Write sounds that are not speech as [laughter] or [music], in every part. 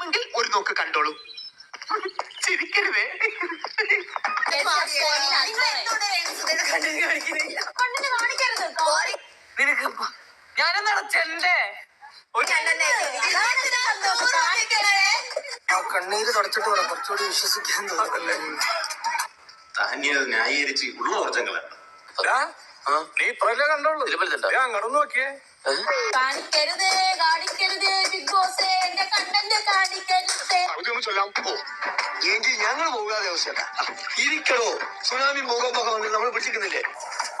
കൊള്ളാമെങ്കിൽ ഒരു നോക്ക് കണ്ടോളൂ. ചിരിക്കരുതേ. നിനക്ക് ഞാനെന്താണ് ചെല്ലേ കണ്ണീര് തുടച്ചിട്ട് പറ കുറച്ചുകൂടി വിശ്വസിക്കാൻ തോന്നുന്നല്ലേ. താനിയത് ന്യായീകരിച്ച് ഉള്ള ഊർജങ്ങളാണ് നീ ഇത്രല്ലേ കണ്ടോളൂ. ഞാൻ കടന്നു നോക്കിയേ. കാണിക്കരുത് കാണിക്കരുത്. ചൊല്ലാം പോ. എങ്കിൽ ഞങ്ങൾ പോകാതെ അവസ്ഥയല്ല ഇരിക്കണോ സുനാമി ഭൂകമ്പൊക്കെ വന്ന് നമ്മൾ പിടിച്ചിരിക്കുന്നില്ലേ?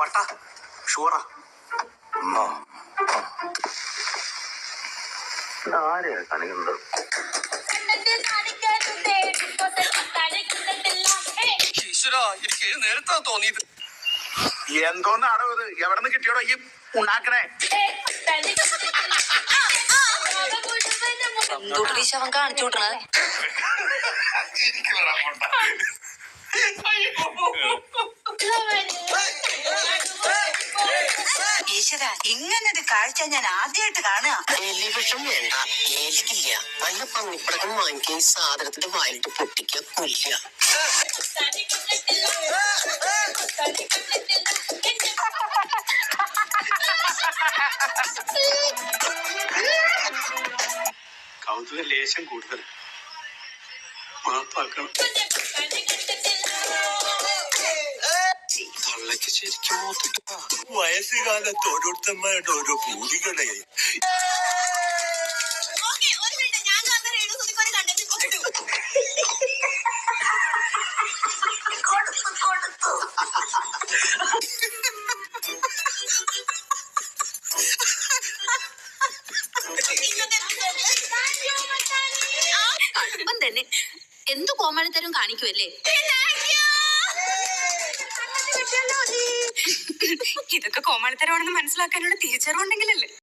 പട്ട ഷുവറാ. കാണിക്കുന്നത്? ഈശ്വര എനിക്ക് നേരത്തെ തോന്നിയത്. എന്തോന്നാണോ ഇത്? എവിടെ നിന്ന് കിട്ടിയോടോ ഈ ഉണ്ടാക്കണേ? എന്തുട്ടി ശവൻ കാണിച്ചു വിട്ടണത് ഈശ്വര ഇങ്ങനൊരു കാഴ്ച ഞാൻ ആദ്യമായിട്ട് കാണുക. എലിവിഷം വേണ്ട. ഏലിക്കില്ല നല്ല പന്നിപ്പടക്കം ഈ സാധനത്തിന്റെ വായിലിട്ട് പൊട്ടിക്കുക കൊല്ലുക [laughs] കൗതുക ലേശം കൂടുതൽ. മാപ്പാക്കണം. തള്ളക്ക് ശരിക്കും വയസ്സുകാലത്ത് ഓരോരുത്തന്മാരുടെ ഓരോ പൂതികളെ കടുപ്പം തന്നെ എന്തു കോമാളിത്തരം കാണിക്കുമല്ലേ ഇതൊക്കെ കോമാളിത്തരമാണെന്ന് മനസ്സിലാക്കാനുള്ള തിരിച്ചറിവുണ്ടെങ്കിലല്ലേ